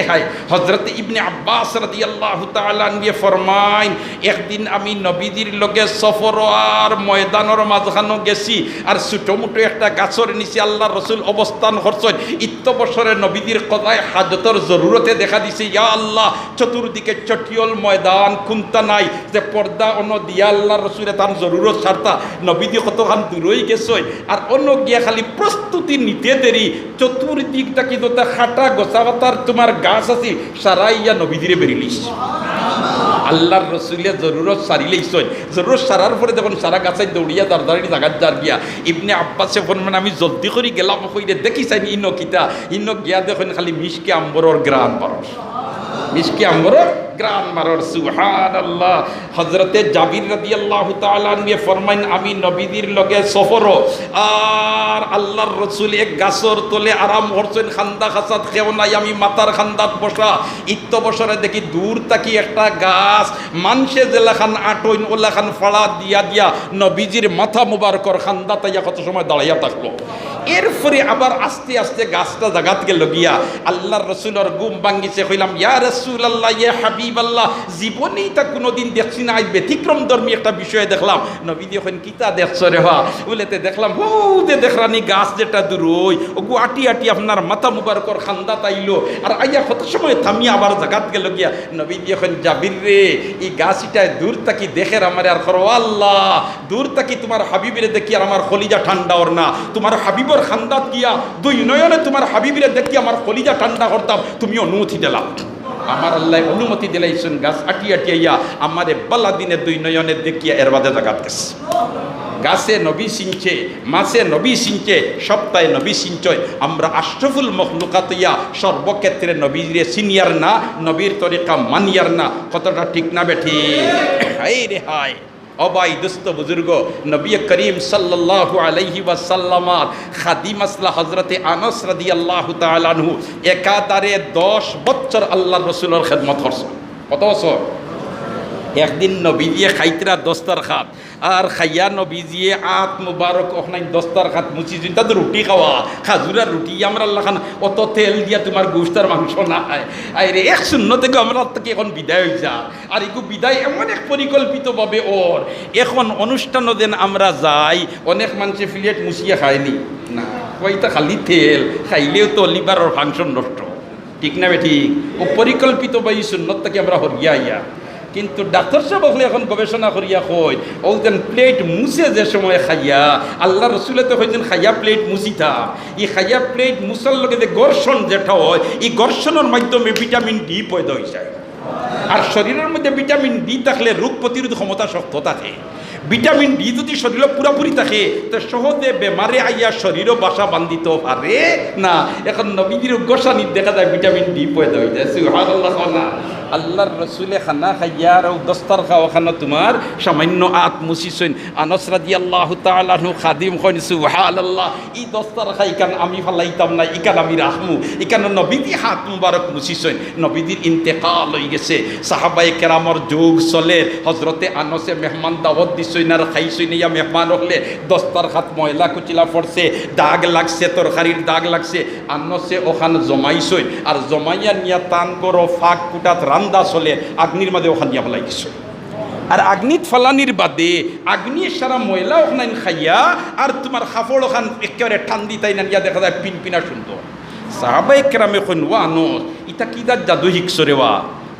এ হায়। হজরত ইবনে আব্বাস তাআলা নিয়ে ফরমাইন, একদিন আমি নবীজির লগে সফর আর ময়দানের মাঝখানো গেছি আর ছোটো মুটো একটা গাছর নিচে আল্লাহ রসুল অবস্থান করছেন। ইত্য বছরে নবীজির কদায় হাজতর জরুরতে দেখা দিছে, ইয়া আল্লাহ, চতুর্দিকে চটিয়ল ময়দান কুন্তা নাই, যে পর্দা অন দিয়া আল্লাহ রসুলে তার জরুরত সারতা। নবীজি কতখান দূরই গেছই, আর অন্য গিয়া খালি প্রস্তুতি নিতে দেরি। চতুর্দিকটা কিন্তু তা খাটা গোছাবাতার তোমার গাছ আছে সারাইয়া নবীজিরে বেরিলিস। আল্লাহর রসুলিয়া জরুরত সারিলেই সই জরুরত সারার পরে যখন সারা গাছে দৌড়িয়া দাঁড়াদাড়ি জাগাত যার গিয়া, ইবনে আব্বাসে ফোন মানে আমি জলদি করে গেলাম কইরে, দেখি চাই ইন কিতা? ইন গিয়া দেখেন খালি মিশকে আম্বরর গ্রাম পারস। মিশকে আম্বরর গ্রাম মারর সুহান আল্লাহ হজরতে জাবির রাদি আল্লাহ নিয়ে ফরমাইন, আমি নবীদের লগে সফর। আর আল্লাহর রসুল এক গাছর তলে আরাম করছেন, খান্দা খাসাত খেও নাই, আমি মাতার খান্দাত বসা। ইত্য বছরে দেখি দূর তাকি একটা গাছ। মানসে জেলাখান আটইন, ওলাখান ফাড়া দিয়া দিয়া নবীজির মাথা মুবারকর খান্দা তাইয়া কত সময় দাঁড়াইয়া থাকল। এরপরে আবার আস্তে আস্তে গাছটা জাগাতকে লগিয়া গিয়া। আল্লাহর রসুলের গুম ভাঙ্গিছে, কইলাম, ইয়া রসুল আল্লাহ ইয়া হাবিব আল্লাহ জীবনেই তা কোনোদিন দেখছি না আজ ব্যতিক্রম ধর্মী একটা বিষয় দেখলাম। নবী যখন কিতা দেখছ রে হা? বলেতে দেখলাম ও যে দেখরানি গাছ যেটা দূর ওই ওগু আটি আটি আপনার মাথা মুবারকর খান্দা তাইলো। আর আইয়া কত সময় থামিয়া আবার জাগাত গেল গিয়া। নবী যখন যাবির রে, এই গাছটায় দূর তাকি দেখের আমার আর করো, আল্লাহ, দূর তাকি তোমার হাবিবিরে দেখি আর আমার কলিজা ঠান্ডা ওর না। তোমার হাবিবর খান্দাত গিয়া দুই নয়নে তোমার হাবিবিরে দেখি আমার কলিজা ঠান্ডা করতাম, তুমি অনুমতি দিলাম আমার আল্লাহ অনুমতি দিলাইছেন গাছ আটি আটিয়া আমারে বালা দিনে দুই নয়নে দেখিয়া এর বাদে জাগাত গেছে গাছে নবী সিঞ্চে মাছে নবী সিঞ্চে সপ্তাহে নবী সিঞ্চয় আমরা আশরফুল মখলুকাতিয়া সর্বক্ষেত্রে নবীরে সিনিয়র না, নবীর তরিকা মানিয়ার না। কতটা ঠিক না বেঠি? হাই রে হাই অবাই দুস্ত বুজুর্গ নবী করিম সাল্লাহ আলাইহি ওয়াসাল্লামার খাদিম আসলা হজরতে আনস রাদি আল্লাহ আনহু একাদারে 10 বছর আল্লাহ রসুলের খেদমত করছে। কত বছর? একদিন নবীজিয়ে খাইতরা দস্তার খাত, আর খাইয়া নবীজিয়ে আত মুবারক ওখানে দস্তার খাত মুচি দিন। তাদের রুটি খাওয়া, খাজুরা রুটি আমরা আল্লাহ খান অত তেল দিয়া তোমার গোস্তার মাংস না আরে এক শূন্য থেকে আমরা থেকে এখন বিদায় হয়ে যা। আর এগু বিদায় এমন এক পরিকল্পিতভাবে ওর। এখন অনুষ্ঠান দেন আমরা যাই, অনেক মানুষে ফিলিয়েট মুছিয়ে খায়নি না কইতা খালি তেল, খাইলেও তো লিভারের ফাংশন নষ্ট। ঠিক না বে ঠিক? ও পরিকল্পিত বা এই সুন্নত থেকে আমরা হরিয়া ইয়া কিন্তু ডাক্তার সাহেব হলে এখন গবেষণা করিয়া কই ও যেন প্লেট মুছে যে সময় খাইয়া, আল্লাহ রসুলে তো হয়েছেন খাইয়া প্লেট মুছিতা ই খাইয়া প্লেট মুছার লগে যে ঘর্ষণ যেটা হয়, এই ঘর্ষণের মাধ্যমে ভিটামিন ডি পয়দা হয়ে যায় আর শরীরের মধ্যে ভিটামিন ডি থাকলে রোগ প্রতিরোধ ক্ষমতা শক্ত থাকে। ভিটামিন ডি যদি শরীরে পুরাপুরি থাকে, তো সহজে বেমারে আইয়া শরীরও বাসা বান্ধিত পারে না। এখন নবীজির গোসানি দেখা যায় ভিটামিন ডি পয়দা হয়ে যায় আল্লাহর রসুলে খানা খাইয়া আর দস্তার খাওয়া খানা তোমার সামান্য আত মুসিসইন আনস রাদি আল্লাহ তালাহু খাদিম হইন সুহাল আল্লাহ ই দস্তার খাই ইকান আমি ফালাইতাম না ইকান আমি রাখমু ইকান নবীদি হাত মুবারক মুসিসইন নবীদির ইন্তেকাল হয়ে গেছে। সাহাবাই কেরামর যোগ চলে। হজরতে আনসে মেহমান দাওয়াত দিছইন আর খাইছইন ইয়া মেহমান হলে দস্তার খাত ময়লা কুচিলা পড়ছে দাগ লাগছে, তরকারির দাগ লাগছে। আনসে ওখান জমাইছই, আর জমাইয়া নিয়া টান করো, ফাঁক কুটাত রান্দা চলে, আগ্নির মাঝে ওখান দিয়া ফেলাই গেছে আর আগ্নিত ফালানির বাদে আগ্নি সারা ময়লা ওখানে খাইয়া, আর তোমার খাফড় ওখান একেবারে ঠান্দি তাই না ইয়া দেখা যায় পিন পিনা সুন্দর। সাহাবাই কেরামে কইন ওয়া আনস ইটা কি দার জাদু শিখছো ওয়া?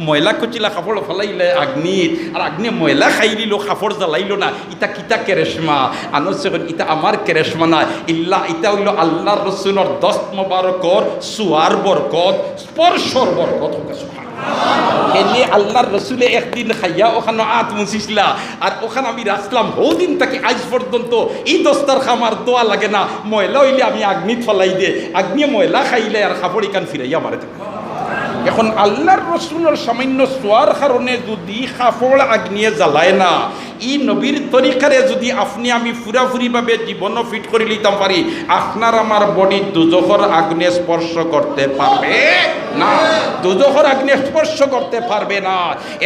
ময়লা কচিলা কাপড় ফলাইলে আগ্নিত আর আগ্নি ময়লা খাই দিল কাপড় জ্বালাইল না ইটা কিতা কেরেশমা আনস ইটা আমার কেরেশমা না ইল্লা ইটা হইল আল্লাহ রসুলর দস্ত মোবারকর সুয়ার বরকত স্পর্শর বরকত হোক এনে আল্লাহর রসুলে একদিন খাইয়া ওখানে আত মুছিসলা আর ওখানে আমি রাখলাম দিন তাকে আজ পর্যন্ত এই দস্তার খামার দোয়া লাগে না, ময়লা হইলে আমি আগ্নিত ফলাই দে আগ্নি ময়লা খাইলে আর খাপড় ইকান ফিরাইয়া মারে থাকে। এখন আল্লাহর রসুলের সামান্য সোয়ার কারণে যদি কাপড় আগ্নিয়ে জ্বালায় না ই নবীর তরিকারে যদি আপনি আমি ফুরাফুরিভাবে জীবন ফিট করে নিতাম পারি, আপনার আমার বডি দুজখর আগ্নে স্পর্শ করতে পারবে না। দুজখর আগ্নে স্পর্শ করতে পারবে না।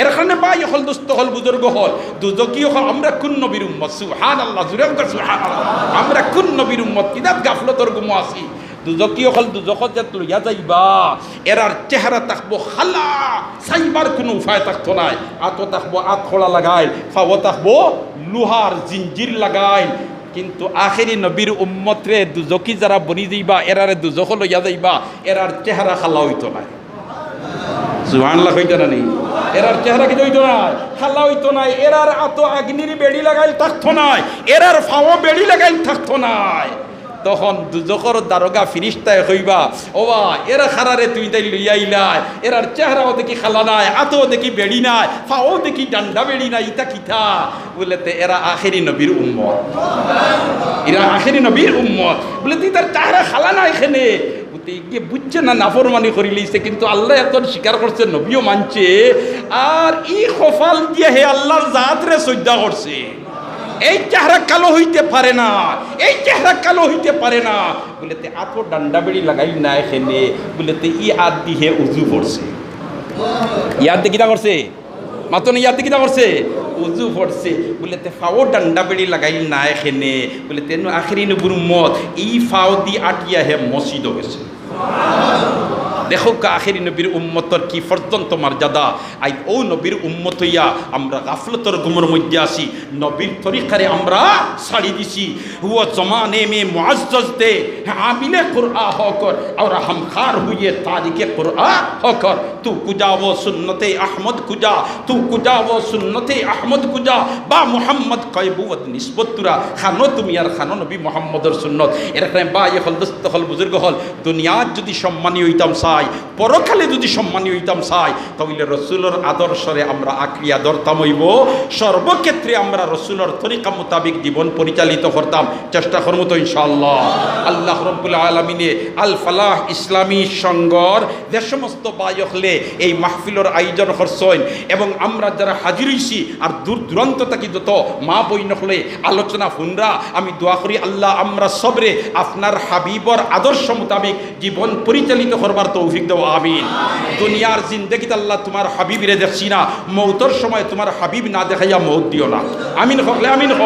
এর কারণে বাই হল দুস্থ হল বুজুর্গ, হল দুজকি হল, আমরা কোন নবীর উম্মত? সুহান আল্লাহ জুড়ে সুহান আমরা কোন নবীর উম্মত? কিদাত গাফলতর গুমো আসি দুজকি অকল দুজকত যাত লইয়া যাইবা। এরার চেহারা থাকব খালা, সাইবার কোনো উপায় থাকতো নাই। আতো থাকব আত খোলা লাগাই ফাও থাকব লোহার জিঞ্জির লাগাই কিন্তু আখেরি নবীর উম্মতরে দুজকি যারা বনি যাইবা, এরারে দুজক লইয়া যাইবা, এরার চেহারা খালা হইতো নাই। সুবহানাল্লাহ, হইতো না নেই এরার চেহারা কি হইতো নাই? খালা হইতো নাই। এরার আতো আগ্নির বেড়ি লাগাইল থাকতো নাই। এরার ফাও বেড়ি লাগাইল থাকতো নাই। তখন দুজকর দারোগা ফিরিস্তায় হইবা, ওবা, এরা খারারে তুই তাই লইয়াইলাই এরার চেহারাও দেখি খালা নাই আতো দেখি বেড়ি নাই, ফাও দেখি ডান্ডা বেড়ি নাই ইতা কিথা বলে তে, এরা আখেরি নবীর উম্মত। এরা আখেরি নবীর উম্মত। বলে তুই তার চেহারা খালা না এখানে? গিয়ে বুঝছে না, নাফরমানি করি লইছে, কিন্তু আল্লাহ এখন স্বীকার করছে, নবীও মানছে, আর ই কপাল দিয়ে হে আল্লাহর জাতরে শ্রদ্ধা করছে। এই চেহারা কালো হইতে পারে না, এই চেহারা কালো হইতে পারে না। বলে তে আতো ডান্ডা বেড়ি লাগাই না এখানে বলে তে ই আদ দিয়ে উজু ইয়াদ দিয়ে কিটা করছে? মাতো ইয়াদ দিয়ে কিটা করছে? উজু পড়ছে বলে তে ফাও ডান্ডা বেড়ি লাগাই না এখানে বলে তেন আখেরি নবুর মত এই ফাও দি আটিয়া হে মসজিদ গেছে। দেখো আখেরি নবীর উম্মতর কি পর্যন্ত মর্যাদা? আই, ও নবীর উম্মত হইয়া আমরা গাফলতর গুমর মধ্যে আসি। নবীর তরিকারে আমরা ছাড়ি দিছি। ও জমানে মে মুআজ্জজতে হ্যাঁ, আমিলে কুরআ হকর আর হামখার হুয়ে তারিখে কুরআ হকর তু কুজা ও সুন্নতে আহমদ কুজা। তু কুজা ও সুন্নতে আহমদ কুজা। বা মুহাম্মদ কয়বুত নিসবত তুরা। খানো তুমি আর খানো নবী মুহাম্মদর সুন্নত। এরকম বা ইয়ে হল দস্ত হল, বুজুর্গ হল। দুনিয়ার যদি সম্মানী হইতাম সা চাই, পরকালে যদি সম্মানী হইতাম চাই, তাহলে রসুলোর আদর্শরে আমরা আক্রিয়া ধরতাম হইব। সর্বক্ষেত্রে আমরা রসুলোর তরিকা মোতাবিক জীবন পরিচালিত করতাম। চেষ্টা করব তো ইনশাআল্লাহ। আল্লাহ রব্বুল আলমিনে আল ফালাহ ইসলামী সংঘর যে সমস্ত বায়কলে এই মাহফিলর আয়োজন করছেন এবং আমরা যারা হাজির হইছি আর দূর দূরান্ত থাকি যত মা বই নহলে আলোচনা ফুনরা, আমি দোয়া করি আল্লাহ আমরা সবরে আপনার হাবিবর আদর্শ মোতাবিক জীবন পরিচালিত করবার তৌফিক দেও, আমিন। দুনিয়ার জিন্দগিত আল্লাহ তোমার হাবিবিরে দেখছি না। মৌতর সময় তোমার হাবিব না দেখাইয়া মৌত দিও না। আমিন হকলে আমিন হ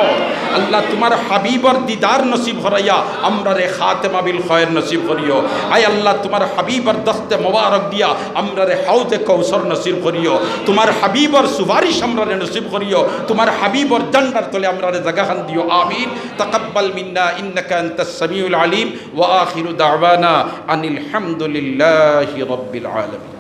আল্লাহ তোমার হাবিবর দিদার নসিব হরাইয়া আমরা রে খাতেমা বিল খয়ের নসিব করিও। আয় আল্লাহ, তোমার হাবিবর দস্তে মোবারক দিয়া আমরা রে হাউজে কৌসর নসিব করিও। তোমার হাবিবর সুবারিশ আমরা রে নসিব করিও। তোমার হাবিবর জান্নার তলে আমরা রে জাগাখান দিও। আমিন। তাকাব্বাল মিন্না, ইন্নাকা আনতাস সামিউল আলিম। ওয়া আখিরু দাওয়ানা আনিল হামদুলিল্লাহি। রাব্বিল আলামিন